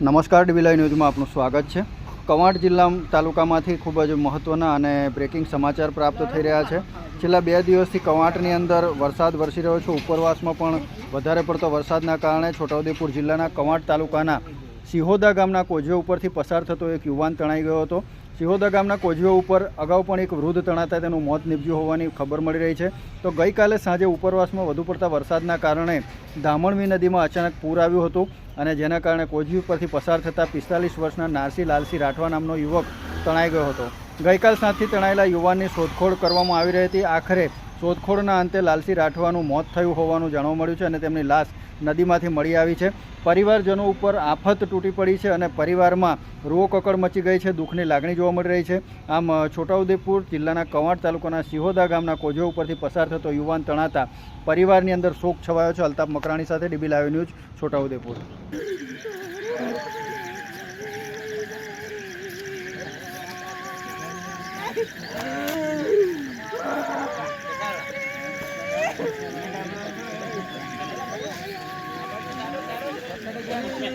નમસ્કાર ડીબીલાઈ ન્યૂઝમાં આપનું સ્વાગત છે. કવાંટ જિલ્લા તાલુકામાંથી ખૂબ જ મહત્ત્વના અને બ્રેકિંગ સમાચાર પ્રાપ્ત થઈ રહ્યા છે. છેલ્લા બે દિવસથી કવાંટની અંદર વરસાદ વરસી રહ્યો છે. ઉપરવાસમાં પણ વધારે પડતો વરસાદના કારણે છોટાઉદેપુર જિલ્લાના કવાંટ તાલુકાના સિહોદા ગામના કોઝવે ઉપરથી પસાર થતો એક યુવાન તણાઈ ગયો હતો. સિહોદા ગામના કોઝવે ઉપર અગાઉ પણ એક વૃદ્ધ તણાતા તેનું મોત નીપજ્યું હોવાની ખબર મળી રહી છે. તો ગઈકાલે સાંજે ઉપરવાસમાં વધુ પડતા વરસાદના કારણે ધામણવી નદીમાં અચાનક પૂર આવ્યું હતું અને જેના કારણે કોઝવી ઉપરથી પસાર થતા પિસ્તાલીસ વર્ષના નારસી લાલસી રાઠવા નામનો યુવક તણાઈ ગયો હતો. ગઈકાલ સાંજથી તણાયેલા યુવાનની શોધખોળ કરવામાં આવી રહી હતી. આખરે શોધખોળના અંતે લાલસી રાઠવાનું મોત થયું હોવાનું જાણવા મળ્યું છે અને તેમની લાશ નદીમાંથી મળી આવી છે. પરિવારજનો ઉપર આફત તૂટી પડી છે અને પરિવારમાં રૂઓ કકડ મચી ગઈ છે. દુઃખની લાગણી જોવા મળી રહી છે. આમ, છોટાઉદેપુર જિલ્લાના કવાંટ તાલુકાના સિહોદા ગામના કોજો ઉપરથી પસાર થતો યુવાન તણાતા પરિવારની અંદર શોક છવાયો છે. અલ્તાફ મકરાણી સાથે DB live news, Chhotaudepur. Thank 从后面